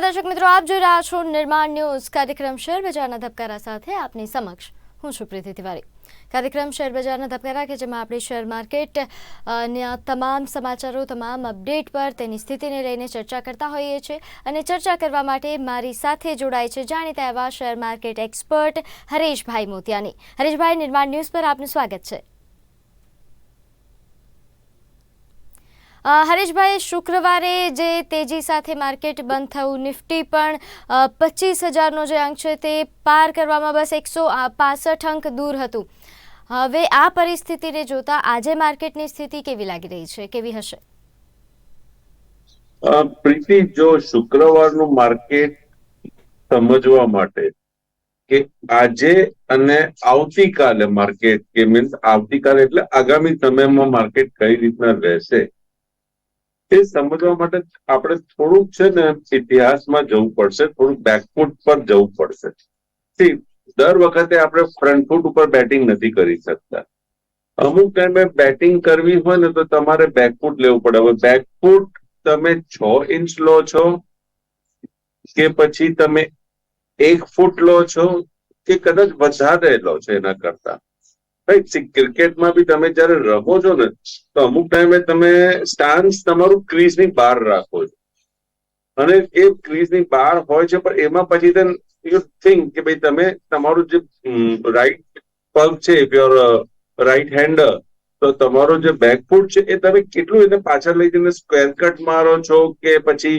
નમસ્કાર દર્શક મિત્રો, આપ જોઈ રહ્યા છો નિર્માણ ન્યૂઝ. કાર્યક્રમ શેર બજારના ધબકારા સાથે આપની સમક્ષ હું છું પ્રીતિ તિવારી. કાર્યક્રમ શેર બજારના ધબકારા કે જેમાં આપણે શેર માર્કેટ ના તમામ સમાચારો, તમામ અપડેટ પર તેની સ્થિતિને લઈને ચર્ચા કરતા હોઈએ છીએ અને ચર્ચા કરવા માટે મારી સાથે જોડાય છે જાણીતા એવા શેર માર્કેટ એક્સપર્ટ હરેશભાઈ મોતિયાની. હરેશભાઈ, નિર્માણ ન્યૂઝ પર આપનું સ્વાગત છે. હરેશભાઈ, શુક્રવારે જે તેજી સાથે માર્કેટ બંધ થયું, નિફ્ટી પણ પચીસ હજારનો જે અંક છે તે પાર કરવામાં બસ એકસો પાસઠ અંક દૂર હતું. હવે આ પરિસ્થિતિને જોતા આજે માર્કેટની સ્થિતિ કેવી લાગી રહી છે? કેવી હશે? પ્રીતિ, જો શુક્રવારનું માર્કેટ સમજવા માટે કે આજે અને આવતીકાલે માર્કેટ, કે મીન્સ આવતીકાલે એટલે આગામી સમયમાં માર્કેટ કઈ રીતના રહેશે એ સમજવા માટે આપણે થોડુંક છે ને ઇતિહાસમાં જવું પડશે, થોડુંક બેકફૂટ પર જવું પડશે. દર વખતે આપણે ફ્રન્ટ ફૂટ ઉપર બેટિંગ નથી કરી શકતા. અમુક ટાઈમે બેટિંગ કરવી હોય ને તો તમારે બેકફૂટ લેવું પડે. હવે બેકફૂટ તમે છ ઇંચ લો છો કે પછી તમે એક ફૂટ લો છો કે કદાચ વધારે લો છો એના કરતા. રાઈટ ક્રિકેટમાં બી તમે જયારે રમો છો ને, તો અમુક ટાઈમે તમે સ્ટાન્સ તમારું ક્રીઝની બહાર રાખો છો. અને એ ક્રીઝની બહાર હોય છે, પણ એમાં પછી તેમ યુ થિંક કે ભાઈ, તમે તમારું જે રાઈટ પગ છે, if you're રાઈટ હેન્ડર તો તમારો જે બેકફૂટ છે, એ તમે કેટલું એને પાછળ લઈ જઈને સ્ક્વેર કટ મારો છો કે પછી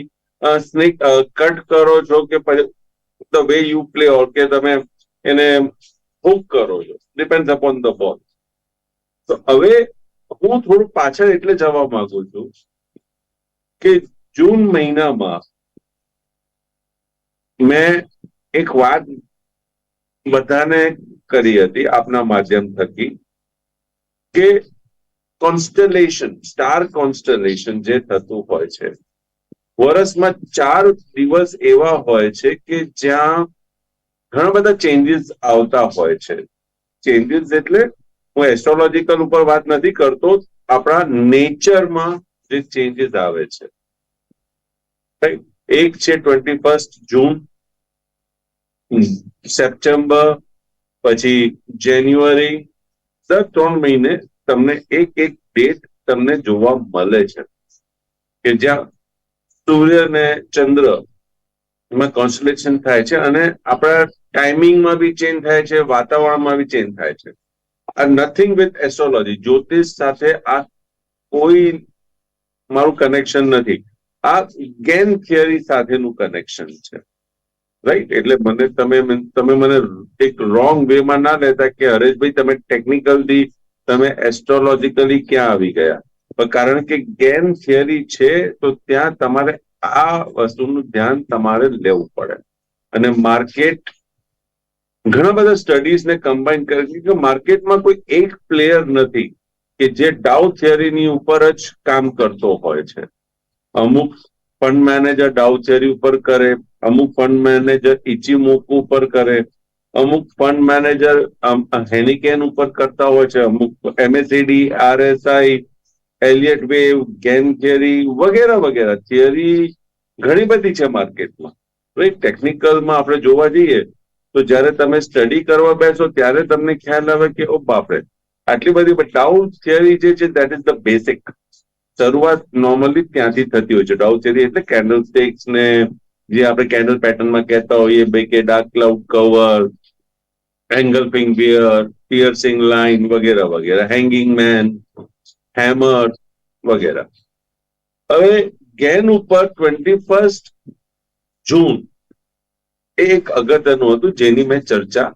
સ્નેક કટ કરો છો કે the way you play or કે તમે એને હુક કરો છો. ડિપેન્ડ અપોન ધ બોલ તો હવે હું થોડું પાછળ એટલે જવા માંગુ છું કે જૂન મહિનામાં મેં એક વાત બધાને કરી હતી આપના માધ્યમ થકી કે કોન્સ્ટલેશન સ્ટાર કોન્સ્ટલેશન જે થતું હોય છે, વર્ષમાં ચાર દિવસ એવા હોય છે કે જ્યાં ઘણા બધા ચેન્જીસ આવતા હોય છે. ચેન્જીસ એટલે હું એસ્ટ્રોલોજીકલ ઉપર વાત નથી કરતો, આપણા નેચરમાં જે ચેન્જીસ આવે છે. એક છે ટ્વેન્ટી ફર્સ્ટ જૂન સપ્ટેમ્બર પછી જાન્યુઆરી દર ત્રણ મહિને તમને એક એક ડેટ તમને જોવા મળે છે. કે જ્યાં સૂર્ય અને ચંદ્ર એમાં કોન્સ્ટલેશન થાય છે અને આપણા ટાઈમિંગમાં બી ચેન્જ થાય છે, વાતાવરણમાં બી ચેન્જ થાય છે. આ નથિંગ વિથ એસ્ટ્રોલોજી જ્યોતિષ સાથે આ કોઈ મારું કનેક્શન નથી. આ ગેમ થિયરી સાથેનું કનેક્શન છે. રાઈટ એટલે મને તમે તમે મને એક રોંગ વેમાં ના લેતા કે હરેશભાઈ, તમે ટેકનિકલથી તમે એસ્ટ્રોલોજીકલી ક્યાં આવી ગયા? કારણ કે ગેમ થિયરી છે, તો ત્યાં તમારે આ વસ્તુનું ધ્યાન તમારે લેવું પડે. અને માર્કેટ ઘણા બધા સ્ટડીઝને કમ્બાઈન કરે કે માર્કેટમાં કોઈ એક પ્લેયર નથી કે જે ડાઉ થિયરીની ઉપર જ કામ કરતો હોય છે. અમુક ફંડ મેનેજર ડાઉ થિયરી ઉપર કરે, અમુક ફંડ મેનેજર ઇચીમોકુ ઉપર કરે, અમુક ફંડ મેનેજર હેનિકેન ઉપર કરતા હોય છે, અમુક MACD RSI Elliott wave game theory વગેરે વગેરે. થિયરી ઘણી બધી છે માર્કેટમાં રાઈટ ટેકનિકલમાં આપણે જોવા જઈએ તો જ્યારે તમે સ્ટડી કરવા બેસો ત્યારે તમને ખ્યાલ આવે કે, ઓ બાપરે, આટલી બધી ડાઉ થિયરી જે છે દેટ ઇઝ ધ બેસિક શરૂઆત નોર્મલી ત્યાંથી થતી હોય છે. ડાઉ થિયરી એટલે કેન્ડલ સ્ટિક્સ ને જે આપણે કેન્ડલ પેટર્નમાં કહેતા હોઈએ ભાઈ કે dark cloud cover engulfing bear piercing line વગેરે વગેરે હેંગિંગ મેન હેમર વગેરે. હવે ગેન ઉપર ટ્વેન્ટી ફર્સ્ટ જૂન એ એક અગત્યનું હતું જેની મેં ચર્ચા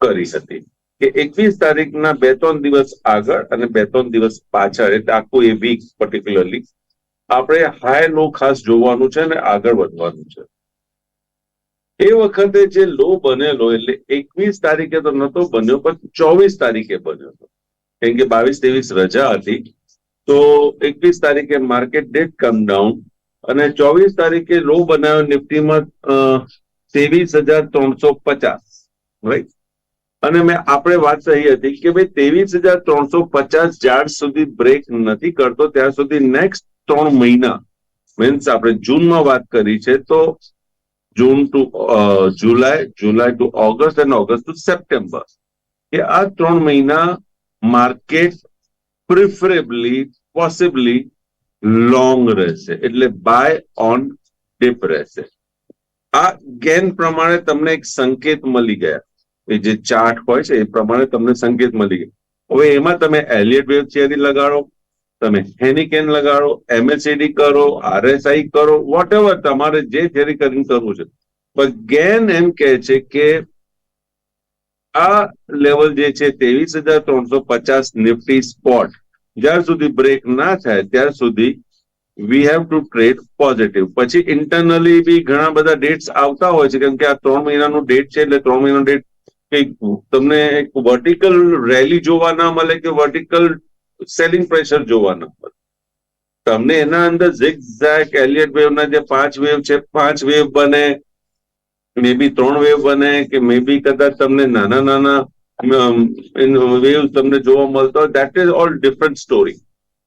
કરી હતી કે એકવીસ તારીખના બે ત્રણ દિવસ આગળ અને બે ત્રણ દિવસ પાછળ, એટલે આખું એ વીક પર્ટિક્યુલરલી આપણે હાઈ લો ખાસ જોવાનું છે અને આગળ વધવાનું છે. એ વખતે જે લો બનેલો, એટલે એકવીસ તારીખે તો નતો બન્યો, પણ ચોવીસ તારીખે બન્યો હતો. કેમ કે બાવીસ ત્રેવીસ રજા હતી, તો એકવીસ તારીખે માર્કેટ ડેટ કમ ડાઉન અને ચોવીસ તારીખે લો બનાવ્યો, નિફ્ટીમાં ત્રેવીસ હજાર ત્રણસો પચાસ રાઈટ અને મેં આપણે વાત કહી હતી કે ભાઈ ત્રેવીસ હજાર ત્રણસો પચાસ જ્યાં સુધી બ્રેક નથી કરતો ત્યાં સુધી નેક્સ્ટ ત્રણ મહિના મીન્સ આપણે જૂનમાં વાત કરી છે તો June to July July to August અને ઓગસ્ટ ટુ સપ્ટેમ્બર, કે આ ત્રણ મહિના માર્કેટ પ્રિફરેબલી પોસિબલી લોંગ રહેશે, એટલે બાય ઓન ડીપ રહેશે. આ ગેન પ્રમાણે તમને એક સંકેત મળી ગયા. એ જે ચાર્ટ હોય છે, એ પ્રમાણે તમને સંકેત મળી ગયા. હવે એમાં તમે એલિયટ વેવ થિયરી લગાડો, તમે હેનિકેન લગાડો એમએસસીડી કરો આરએસઆઈ કરો વોટ તમારે જે થિયરી કરીને કરવું છે. પણ ગેન એમ કહે છે કે આ લેવલ જે છે, ત્રેવીસ હજાર ત્રણસો પચાસ નિફ્ટી સ્પોટ જ્યાર સુધી બ્રેક ના થાય ત્યાર સુધી we have to trade positive પછી ઇન્ટરનલી બી ઘણા બધા ડેટ્સ આવતા હોય છે, કેમ કે આ ત્રણ મહિનાનું ડેટ છે, એટલે ત્રણ મહિનાનું ડેટ કંઈક તમને એક વર્ટિકલ રેલી જોવા ના મળે કે વર્ટિકલ સેલિંગ પ્રેશર જોવા ના મળે. તમને એના અંદર ઝિગઝેક એલિયટ વેવના જે પાંચ વેવ છે, પાંચ વેવ બને મે બી ત્રણ વેવ બને, કે મે બી કદાચ તમને નાના નાના વેવ તમને જોવા મળતો that is all different story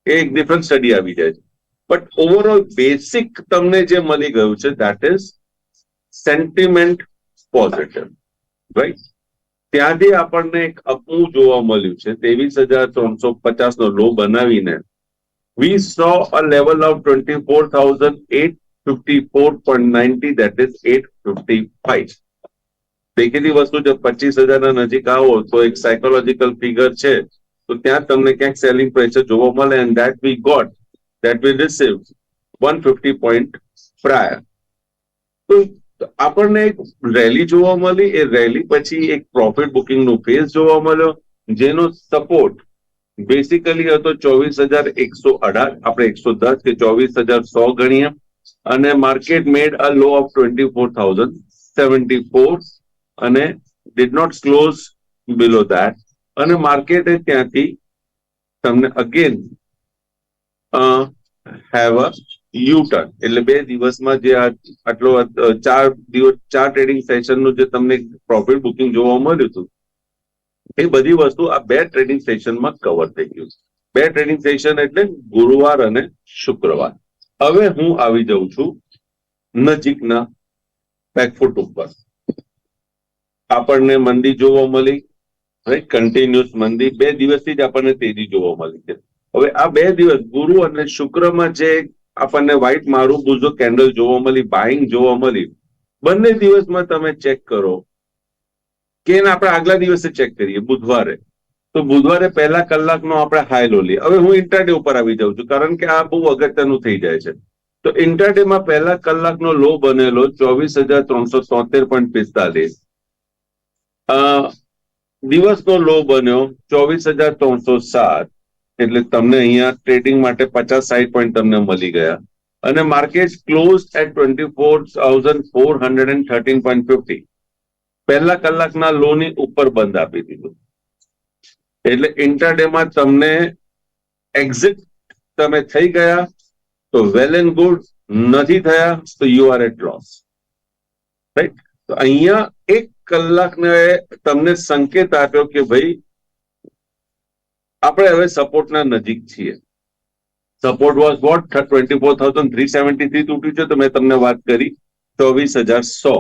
એ એક ડિફરન્ટ સ્ટડી આવી જાય છે. બટ ઓવરઓલ બેસિક તમને જે મળી ગયું છે that is sentiment positive right ત્યાંથી આપણને એક અપવું જોવા મળ્યું છે. ત્રેવીસ હજાર ત્રણસો પચાસ નો લો બનાવીને we saw a level of twenty four thousand at fifty four point ninety that is at fifty five દેખેલી વસ્તુ જો પચીસ હજારના નજીક આવો તો એક સાયકોલોજીકલ ફિગર છે. તો ત્યાં તમને ક્યાંક સેલિંગ પ્રેશર જોવા મળે and that we got we receive one fifty point prior તો આપણને એક રેલી જોવા મળી, એ રેલી પછી એક પ્રોફિટ બુકિંગનું ફેઝ જોવા મળ્યો, જેનો સપોર્ટ બેસિકલી હતો ચોવીસ હજાર એકસો અઢાર, આપણે એકસો દસ કે ચોવીસ હજાર સો ગણીએ, અને market made a low of twenty four thousand seventy four અને did not close below that અને માર્કેટે ત્યાંથી તમને again have a U turn એટલે બે દિવસમાં જે આટલો ચાર દિવસ, ચાર ટ્રેડિંગ સેશનનું જે તમને પ્રોફિટ બુકિંગ જોવા મળ્યું હતું, એ બધી વસ્તુ આ બે ટ્રેડિંગ સેશનમાં કવર થઈ ગયું. બે ટ્રેડિંગ સેશન એટલે ગુરુવાર અને શુક્રવાર. હવે હું આવી જાઉં છું નજીકના બેકફૂટ ઉપર. આપણને મંદી જોવા મળી રાઈટ કન્ટિન્યુઅસ મંદી. બે દિવસથી જ આપણને તેજી જોવા મળી છે. હવે આ બે દિવસ, ગુરુ અને શુક્રમાં જે આપણને વ્હાઈટ મારું બુઝો કેન્ડલ જોવા મળી બાઇંગ જોવા મળી, બંને દિવસમાં તમે ચેક કરો કે આપણે આગલા દિવસે ચેક કરીએ, બુધવારે. તો બુધવારે પહેલા કલાકનો આપણે હાઈ લો લઈએ. હવે હું ઇન્ટરડે ઉપર આવી જાઉં છું, કારણ કે આ બહુ અગત્યનું થઈ જાય છે. તો ઇન્ટરડેમાં પહેલા કલાકનો લો બનેલો ચોવીસ હજાર ત્રણસો તોતેર પોઈન્ટ પિસ્તાલીસ. દિવસનો લો બન્યો ચોવીસ હજાર ત્રણસો સાત. એટલે તમને અહીંયા ટ્રેડિંગ માટે પચાસ સાઈઠ પોઈન્ટ તમને મળી ગયા. અને market close at twenty four thousand four hundred and thirteen point fifty પહેલા કલાકના લોની ઉપર બંધ આપી દીધું. એટલે ઇન્ટરડેમાં તમને એક્ઝિટ તમે થઈ ગયા, તો વેલ એન્ડ ગુડ નથી થયા, તો you are at loss right તો અહીંયા એક કલાકને તમને સંકેત આપ્યો કે ભાઈ આપણે હવે સપોર્ટના નજીક છીએ. Support was what twenty four thousand three seventy three તૂટ્યું છે તો મેં તમને વાત કરી. ચોવીસ હજાર સો.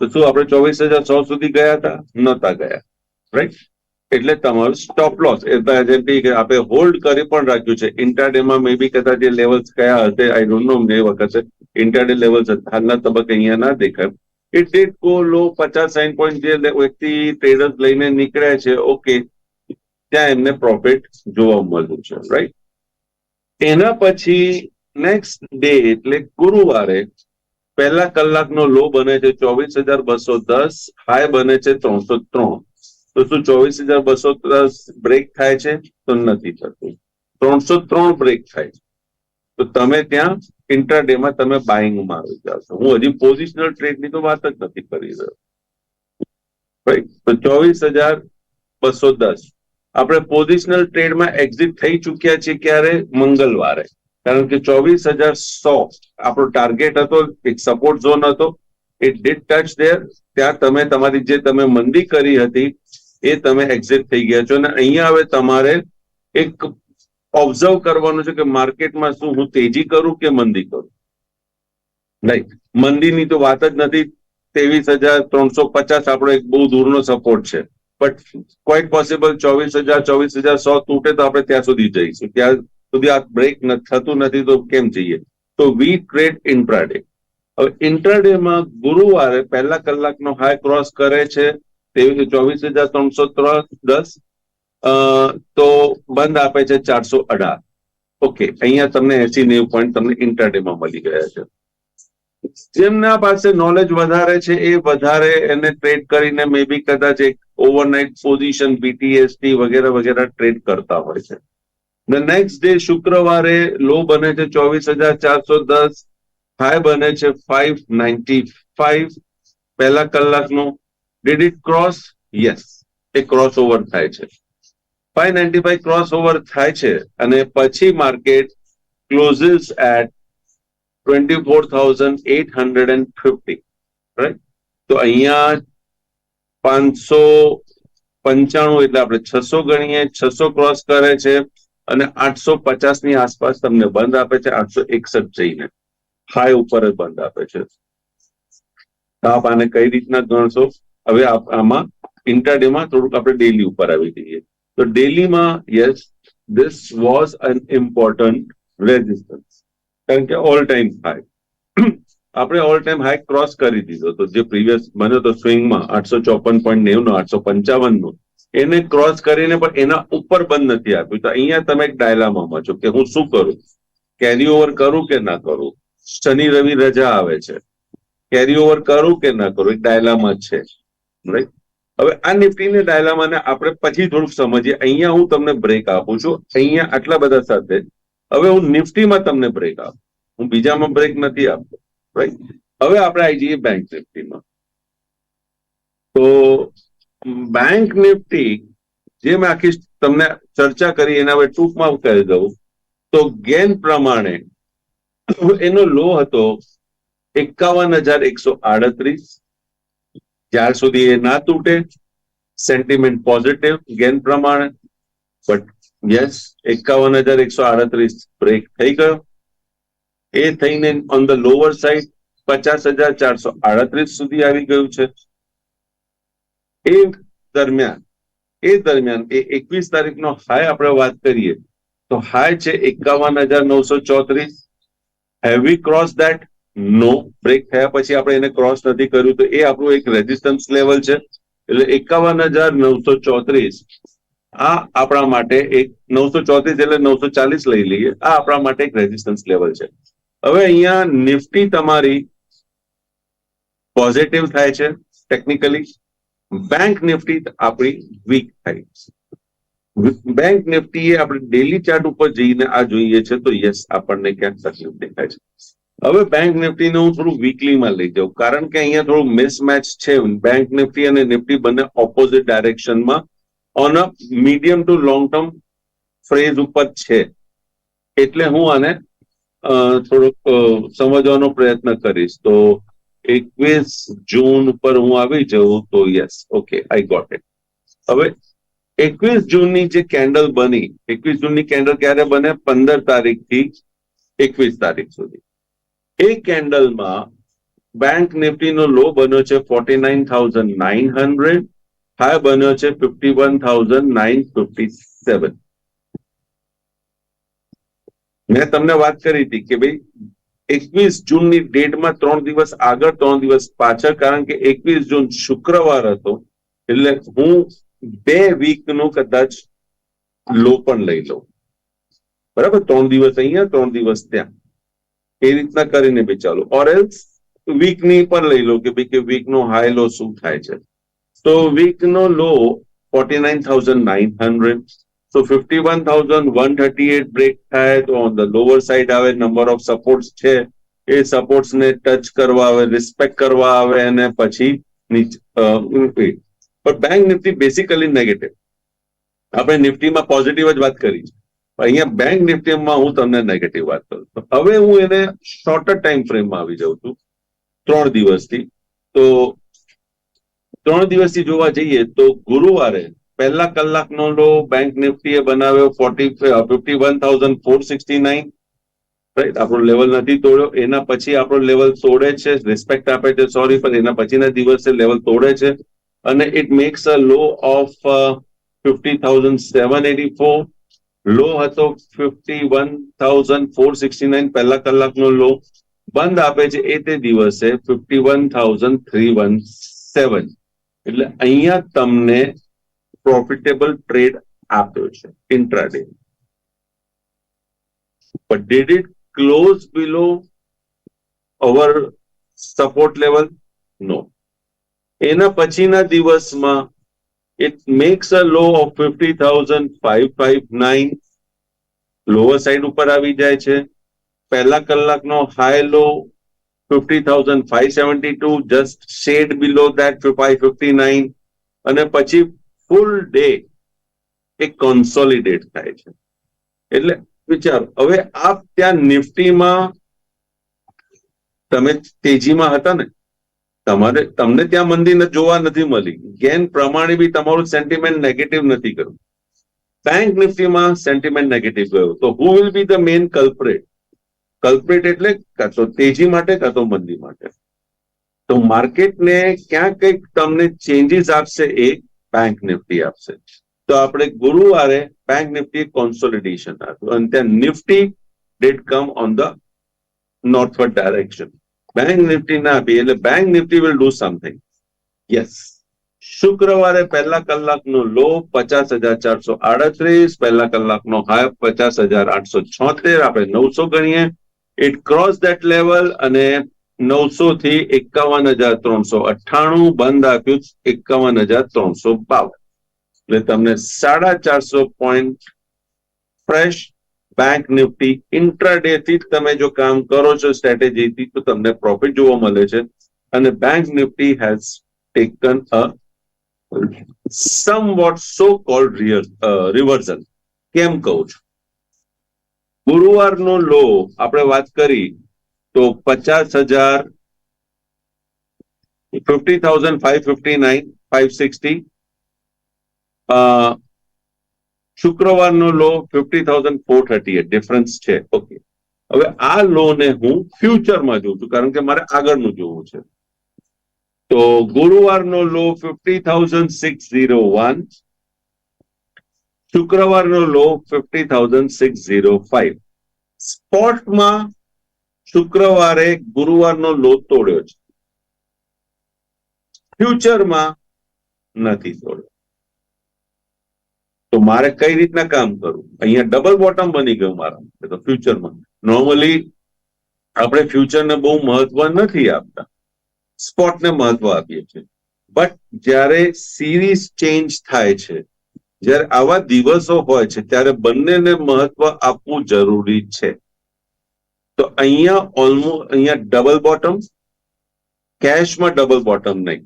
તો શું આપણે ચોવીસ હજાર સો સુધી ગયા હતા? નહોતા ગયા. રાઈટ એટલે તમારું સ્ટોપ લોસ જેમ કે આપણે હોલ્ડ કરી પણ રાખ્યું છે. ઇન્ટરડેમાં મે બી કદાચ જે લેવલ્સ કયા હશે? આઈ ડોન્ટ નો એ વખતે ઇન્ટરડે લેવલ્સ હાલના તબક્કે અહીંયા ના દેખાય. ઇટ ડીડ ગો લો, પચાસ સાઈન પોઈન્ટ જે વ્યક્તિ ટ્રેડર્સ લઈને નીકળ્યા છે ઓકે ત્યાં એમને પ્રોફિટ જોવા મળ્યું છે રાઈટ એના પછી નેક્સ્ટ ડે એટલે ગુરુવારે પહેલા કલાકનો લો બને છે ચોવીસ હજાર બસો દસ હાઈ બને છે ત્રણસો ત્રણ. તો શું ચોવીસ હજાર બસો દસ બ્રેક થાય છે? તો નથી થતું. ત્રણસો ત્રણ બ્રેક થાય છે. તો તમે ત્યાં ઇન્ટરડે ડેમાં તમે બાઇંગમાં આવી જશો હું હજી પોઝિશનલ ટ્રેડની તો વાત જ નથી કરી રહ્યો. રાઈટ તો ચોવીસ હજાર બસો દસ. આપણે પોઝિશનલ ટ્રેડમાં એક્ઝિટ થઈ ચૂક્યા છીએ ક્યારે? મંગળવારે. કારણ કે ચોવીસ હજાર સો આપણો ટાર્ગેટ હતો, એક સપોર્ટ ઝોન હતો. ઇટ ડીડ ટચ દેર ત્યાં તમે, તમારી જે તમે મંદી કરી હતી, એ તમે એક્ઝિટ થઈ ગયા છો. અને અહીંયા હવે તમારે એક ઓબ્ઝર્વ કરવાનું છે કે માર્કેટમાં શું હું તેજી કરું કે મંદી કરું? રાઈટ મંદીની તો વાત જ નથી. ત્રેવીસ હજાર ત્રણસો પચાસ આપણો એક બહુ દૂરનો સપોર્ટ છે. બટ ક્વાઇટ પોસિબલ ચોવીસ હજાર ચોવીસ હજાર સો તૂટે તો આપણે ત્યાં સુધી જઈશું. ત્યાં સુધી આ બ્રેક થતું નથી તો કેમ જઈએ? તો વી ટ્રેડ ઇન્ટ્રાડે હવે ઇન્ટ્રાડેમાં ગુરુવારે પહેલા કલાકનો હાઈ ક્રોસ કરે છે. તેવી ચોવીસ હજાર ત્રણસો દસ તો બંધ આપે છે ચારસો અઢાર. ઓકે અહીંયા તમને એસી નેવું પોઈન્ટ તમને ઇન્ટ્રાડેમાં મળી ગયા છે. જેમના પાસે નોલેજ વધારે છે, એ વધારે એને ટ્રેડ કરીને મે બી કદાચ એક ઓવરનાઇટ પોઝિશન બીટીએસટી વગેરે વગેરે ટ્રેડ કરતા હોય છે. ધ નેક્સ્ટ ડે શુક્રવારે લો બને છે ચોવીસ હજાર ચારસો દસ હાઈ બને છે ફાઈવ નાઇન્ટી ફાઈવ પહેલા કલાકનું. ડીડ ઇટ ક્રોસ યસ એ ક્રોસ ઓવર થાય છે. Five ninety five cross over થાય છે અને પછી માર્કેટ ક્લોઝિસ એટ 24,850 રાઈટ તો અહીંયા પાંચસો પંચાણું એટલે આપણે છસો ગણીએ છસો ક્રોસ કરે છે અને આઠસો પચાસની આસપાસ તમને બંધ આપે છે આઠસો એકસઠ જઈને. હાઈ ઉપર જ બંધ આપે છે. આપ આને કઈ રીતના ગણશો? હવે આમાં ઇન્ટરડેમાં થોડુંક આપણે ડેલી ઉપર આવી જઈએ. તો ડેલીમાં yes this was an important resistance કારણ કે ઓલ ટાઈમ હાઈ આપણે ઓલ ટાઈમ હાઈ ક્રોસ કરી દીધો તો જે પ્રીવિયસ બન્યો તો સ્વિંગમાં આઠસો ચોપન પોઈન્ટ નેવું નો આઠસો પંચાવન નો એને ક્રોસ કરીને પણ એના ઉપર બંધ નથી આપ્યું. તો અહીંયા તમે એક ડાયલામામાં છો કે હું શું કરું? કેરી ઓવર કરું કે ના કરું? શનિ રવિ રજા આવે છે. કેરી ઓવર કરું કે ના કરું? એક ડાયલામા છે. રાઈટ હવે આ નિફ્ટીને ડાયલામાને આપણે પછી થોડુંક સમજીએ. અહીંયા હું તમને બ્રેક આપું છું. અહીંયા આટલા બધા સાથે હવે હું નિફ્ટીમાં તમને બ્રેક આપું. હું બીજામાં બ્રેક નથી આપતો રાઈટ હવે આપણે આવી જઈએ બેંક નિફ્ટીમાં. તો બેંક નિફ્ટી, જે મેં આખી તમને ચર્ચા કરી, એના હવે ટૂંકમાં કહી દઉં, તો ગેન પ્રમાણે એનો લો હતો એકાવન હજાર એકસો આડત્રીસ. જ્યાર સુધી એ ના તૂટે સેન્ટિમેન્ટ પોઝિટિવ ગેન પ્રમાણે બટ યસ એકાવન હજાર એકસો આડત્રીસ બ્રેક થઈ ગયો. એ થઈને ઓન ધ લોઅર સાઈડ પચાસ હજાર ચારસો આડત્રીસ સુધી આવી ગયું છે. એ દરમિયાન એ દરમિયાન, એ એકવીસ તારીખનો હાઈ આપણે વાત કરીએ, તો હાઈ છે એકાવન હજાર નવસો ચોત્રીસ. હેવી ક્રોસ દેટ નો બ્રેક થયા પછી આપણે એને ક્રોસ નથી કર્યું, તો એ આપણું એક રેઝિસ્ટન્સ લેવલ છે. એટલે એકાવન હજાર નવસો ચોત્રીસ આ આપણા માટે એક નવસો ચોત્રીસ એટલે નવસો ચાલીસ લઈ લઈએ. આ આપણા માટે એક રેઝિસ્ટન્સ લેવલ છે. હવે અહીંયા નિફ્ટી તમારી પોઝિટિવ થાય છે ટેકનિકલી બેંક નિફ્ટી આપણી વીક થાય બેંક નિફ્ટી એ આપણે ડેલી ચાર્ટ ઉપર જઈને આ જોઈએ છે તો યસ આપણને ક્યાંક તકલીફ દેખાય છે. હવે બેંક નિફ્ટીને હું થોડું વીકલીમાં લઈ જાઉં. કારણ કે અહીંયા થોડું મિસમેચ છે. બેંક નિફ્ટી અને નિફ્ટી બંને opposite ડાયરેક્શનમાં on a medium to long term phase ઉપર છે. એટલે હું આને થોડુંક સમજવાનો પ્રયત્ન કરીશ. તો એકવીસ જૂન ઉપર હું આવી જાઉં તો yes okay I got it હવે એકવીસ જૂનની જે કેન્ડલ બની, એકવીસ જૂનની કેન્ડલ ક્યારે બને? પંદર તારીખથી એકવીસ તારીખ સુધી. એ કેન્ડલમાં બેંક નિફ્ટીનો લો બન્યો છે forty nine thousand nine hundred high બન્યો છે fifty one thousand nine fifty seven મેં તમને વાત કરી હતી કે ભાઈ, એકવીસ જૂનની ડેટમાં ત્રણ દિવસ આગળ, ત્રણ દિવસ પાછળ, કારણ કે એકવીસ જૂન શુક્રવાર હતો, એટલે હું બે વીકનું કદાચ લો પણ લઈ લઉં. બરાબર? ત્રણ દિવસ અહીંયા, ત્રણ દિવસ ત્યાં. એ રીતના કરીને બી ચાલો. ઓર એલ્સ વીકની પણ લઈ લો કે ભાઈ કે વીકનો હાઈ લો શું થાય છે? તો વીકનો low forty nine thousand nine hundred તો fifty one thousand one thirty eight break થાય તો ઓન ધ લોઅર સાઈડ આવે નંબર ઓફ સપોર્ટ્સ છે એ સપોર્ટ્સ ને ટચ કરવા આવે રિસ્પેક્ટ કરવા આવે, અને પછી પણ બેંક નિફ્ટી બેસિકલી નેગેટિવ આપણે નિફ્ટીમાં પોઝિટિવ જ વાત કરી છે. અહીંયા બેંક નિફ્ટીમાં હું તમને નેગેટિવ વાત કરું. હવે હું એને શોર્ટર ટાઈમ ફ્રેમમાં આવી જાઉં છું. ત્રણ દિવસથી. તો ત્રણ દિવસથી જોવા જઈએ તો ગુરુવારે પહેલા કલાકનો લો બેંક નિફ્ટીએ બનાવ્યો forty fifty one thousand four sixty nine right આપણો લેવલ નથી તોડ્યો. એના પછી આપણો લેવલ તોડે છે. રિસ્પેક્ટ આપે છે. સોરી પણ એના પછીના દિવસે લેવલ તોડે છે. અને it makes a low of fifty thousand seven eighty four low હતો fifty one thousand four sixty nine પહેલા કલાકનો લો બંધ આપે છે એ તે દિવસે fifty one thousand three one seven એટલે અહીંયા તમને પ્રોફિટેબલ ટ્રેડ આપ્યો છે intraday but did it close below our support level નો એના પછીના દિવસમાં it makes a low of 50559 lower side ઉપર આવી જાય છે. પહેલા કલાકનો high low 50572 just shade below that 559 અને પછી ફૂલ ડે એ કોન્સોલિડેટ થાય છે. એટલે વિચારો, હવે આપ ત્યાં નિફ્ટીમાં, તમે તેજીમાં હતા ને, તમારે, તમને ત્યાં મંદી જોવા નથી મળી. ગેન પ્રમાણે બી તમારું સેન્ટિમેન્ટ નેગેટિવ નથી કર્યું. બેંક નિફ્ટીમાં સેન્ટિમેન્ટ નેગેટિવ ગયો. તો who will be the main culprit culprit એટલે કાં તો તેજી માટે, કાં તો મંદી માટે. તો માર્કેટને ક્યાં કંઈક તમને ચેન્જીસ આપશે એ બેંક નિફ્ટી આપશે. તો આપણે ગુરુવારે બેંક નિફ્ટી કોન્સોલિડેશન આપ્યું. અને ત્યાં Nifty did come on the northward direction bank Nifty ના આપી. એટલે bank Nifty will do something yes શુક્રવારે પહેલા કલાકનો લો પચાસ હજાર ચારસો આડત્રીસ, પહેલા કલાકનો હાઈ પચાસ હજાર આઠસો છોતેર. આપણે નવસો ગણીએ. ઇટ ક્રોસ ધેટ લેવલ અને નવસો થી એકાવન હજાર ત્રણસો અઠ્ઠાણું બંધ આપ્યું એકાવન હજાર ત્રણસો બાવન. એટલે તમને સાડા ચારસો point fresh bank Nifty intraday થી તમે જો કામ કરો છો સ્ટ્રેટેજીથી તો તમને પ્રોફિટ જોવા મળે છે. અને bank Nifty has taken a somewhat so called reversion કેમ કહું છું? ગુરુવારનો લો. આપણે વાત કરી તો પચાસ હજાર fifty thousand five fifty nine five sixty શુક્રવારનો low fifty thousand four thirty eight difference છે. ઓકે હવે આ લોને હું ફ્યુચરમાં જોઉં છું, કારણ કે મારે આગળનું જોવું છે. તો ગુરુવારનો low fifty thousand six zero one શુક્રવારનો low fifty thousand six zero five સ્પોટમાં શુક્રવારે ગુરુવારનો લો તોડ્યો છે. ફ્યુચરમાં નથી તોડ્યો. તો મારે કઈ રીતના કામ કરવું? અહીંયા ડબલ બોટમ બની ગયું મારા તો ફ્યુચરમાં નોર્મલી આપણે ફ્યુચરને બહુ મહત્વ નથી આપતા. સ્પોટને મહત્વ આપીએ છીએ. બટ જ્યારે સિરીઝ ચેન્જ થાય છે જ્યારે આવા દિવસો હોય છે, ત્યારે બંનેને મહત્વ આપવું જરૂરી છે. તો અહીંયા ઓલમોસ્ટ અહીંયા ડબલ બોટમ કેશમાં ડબલ બોટમ નહીં.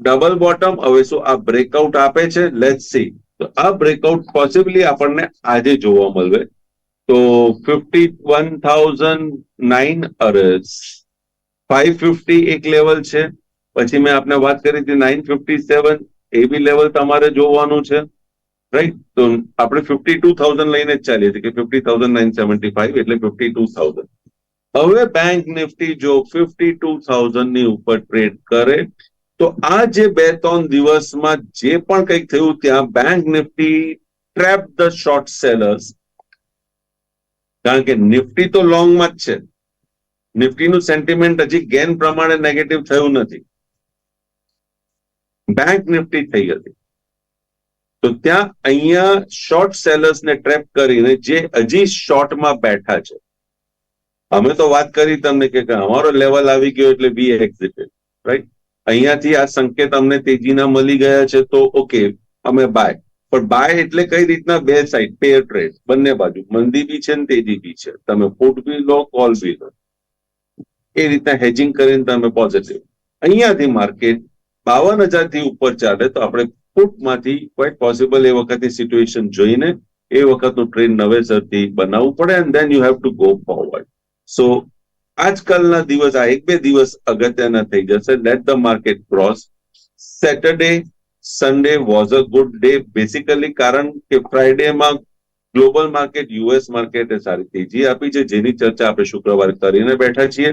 ડબલ બોટમ હવે શું આ બ્રેકઆઉટ આપે છે? લેટ સી તો આ બ્રેકઆઉટ પોસિબલી આપણને આજે જોવા મળે. તો ફિફ્ટી વન થાઉઝન્ડ નાઇન અરસ ફાઈવ ફિફ્ટી એક લેવલ છે. પછી મેં આપને વાત કરી હતી nine fifty seven A B level તમારે જોવાનું છે. રાઈટ તો આપણે ફિફ્ટી ટુ થાઉઝન્ડ લઈને જ ચાલીએ છીએ કે fifty thousand nine seventy five એટલે ફિફ્ટી ટુ થાઉઝન્ડ હવે બેંક નિફ્ટી જો ફિફ્ટી ટુ થાઉઝન્ડની ઉપર ટ્રેડ કરે, તો આ જે બે ત્રણ દિવસમાં જે પણ કંઈક થયું ત્યાં bank Nifty trap the short sellers કારણ કે નિફ્ટી તો લોંગમાં જ છે. નિફ્ટીનું સેન્ટિમેન્ટ હજી ગેન પ્રમાણે નેગેટિવ થયું નથી. બેંક નિફ્ટી થઈ હતી. તો ત્યાં અહીંયા શોર્ટ સેલર્સને ટ્રેપ કરીને જે હજી શોર્ટમાં બેઠા છે. અમે તો વાત કરી તમને કે અમારો લેવલ આવી ગયો એટલે બી એક્ઝિટેડ રાઈટ અહીંયાથી આ સંકેત અમને તેજીના મળી ગયા છે તો ઓકે અમે બાય પણ બાય એટલે કઈ રીતના? બે સાઈડ પેર ટ્રેડ બંને બાજુ. મંદી બી છે ને તેજી બી છે. તમે ફૂટ બી લો કોલ બી લો. એ રીતના હેજિંગ કરીને તમે પોઝિટિવ અહીંયાથી માર્કેટ બાવન હજારથી ઉપર ચાલે તો આપણે પુટમાંથી ક્વાઇટ પોસિબલ એ વખતની સિચ્યુએશન જોઈને એ વખતનું ટ્રેન નવેસરથી બનાવવું પડે and then you have to go forward so આજકાલના દિવસ, આ એક બે દિવસ અગત્યના થઈ જશે. Let the market cross Saturday Sunday was a good day basically કારણ કે ફ્રાઈડેમાં ગ્લોબલ માર્કેટ યુએસ માર્કેટે સારી તેજી આપી છે. જેની ચર્ચા આપણે શુક્રવારે કરીને બેઠા છીએ.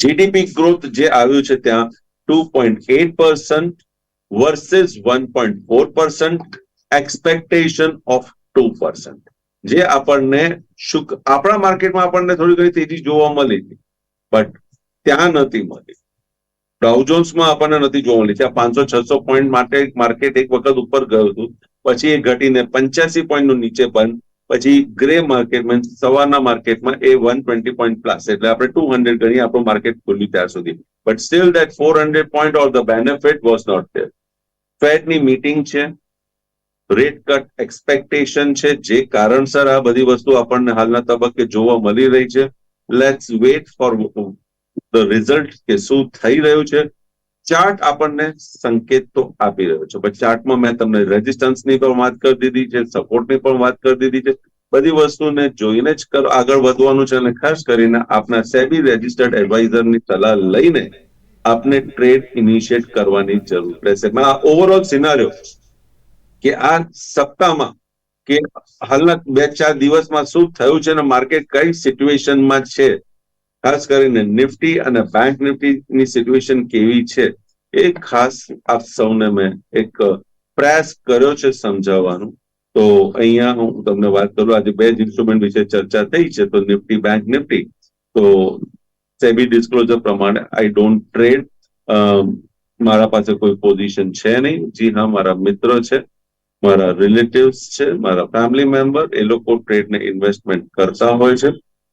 જીડીપી ગ્રોથ જે આવ્યું છે ત્યાં two point eight percent versus one point four percent expectation of two percent જે આપણને શુક આપણા માર્કેટમાં આપણને થોડી ઘણી તેજી જોવા મળી હતી બટ ત્યાં નથી મળી. ડાઉજોન્સમાં આપણને નથી જોવા મળી. ત્યાં પાંચસો છસો પોઈન્ટ માટે માર્કેટ એક વખત ઉપર ગયું હતું. પછી એ ઘટીને પંચ્યાસી પોઈન્ટનું નીચે બંધ પછી ગ્રે માર્કેટમાં સવારના માર્કેટમાં એ વન ટ્વેન્ટી પોઈન્ટ પ્લસ એટલે આપણે ટુ હંડ્રેડ ગણી આપણું માર્કેટ ખુલ્યું ત્યાં સુધી. But still that four hundred point or the benefit was not there ફેડની meeting છે. રેટ કટ એક્સપેક્ટેશન છે. જે કારણસર આ બધી વસ્તુ આપણને હાલના તબક્કે જોવા મળી રહી છે. Let's wait for the result કે શું થઈ રહ્યું છે. ચાર્ટ આપણને સંકેત તો આપી રહ્યો છે. પણ ચાર્ટમાં મેં તમને રેઝિસ્ટન્સની પણ વાત કરી દીધી છે સપોર્ટની પણ વાત કરી દીધી છે. બધી વસ્તુને જોઈને જ આગળ વધવાનું છે અને ખાસ કરીને આપના સેબી રેજિસ્ટર્ડ એડવાઇઝરની સલાહ લઈને આપને ટ્રેડ ઇનિશિયેટ કરવાની જરૂર રહેશે ઓવરઓલ સિનારિયો કે આ સપ્તાહમાં કે હાલના બે ચાર દિવસમાં શું થયું છે અને માર્કેટ કઈ સિચ્યુએશનમાં છે? ખાસ કરીને નિફ્ટી અને બેંક નિફ્ટીની સિચ્યુએશન કેવી છે? એ ખાસ આપ સૌને મેં એક પ્રયાસ કર્યો છે સમજાવવાનું. તો અહીંયા હું તમને વાત કરું. આજે બે જ ઇન્સ્ટ્રુમેન્ટ વિશે ચર્ચા થઈ છે, તો નિફ્ટી બેંક નિફ્ટી. તો સેબી ડિસ્ક્લોઝર પ્રમાણે આઈ ડોન્ટ ટ્રેડ મારા પાસે કોઈ પોઝિશન છે નહીં. જી હા, મારા મિત્ર છે, મારા રિલેટિવ્સ છે, મારા ફેમિલી મેમ્બર એ લોકો ટ્રેડને ઇન્વેસ્ટમેન્ટ કરતા હોય છે.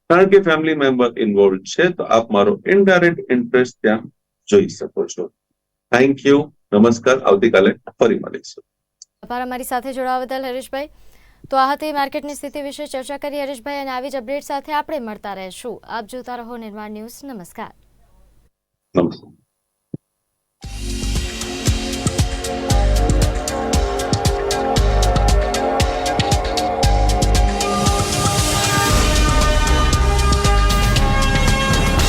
કારણ કે ફેમિલી મેમ્બર ઇન્વોલ્વ છે, તો આપ મારો ઇનડાયરેક્ટ ઇન્ટરેસ્ટ ત્યાં જોઈ શકો છો. થેન્ક યુ નમસ્કાર. આવતીકાલે ફરી મળીશું. આભાર અમારી સાથે જોડાવા બદલ, હરીશભાઈ. તો આ હતી માર્કેટની સ્થિતિ વિશે ચર્ચા કરી હરીશભાઈ અને આવી જ અપડેટ સાથે આપણે મળતા રહેશું. આપ જોતા રહો નિર્માણ ન્યૂઝ. નમસ્કાર. નમસ્કાર.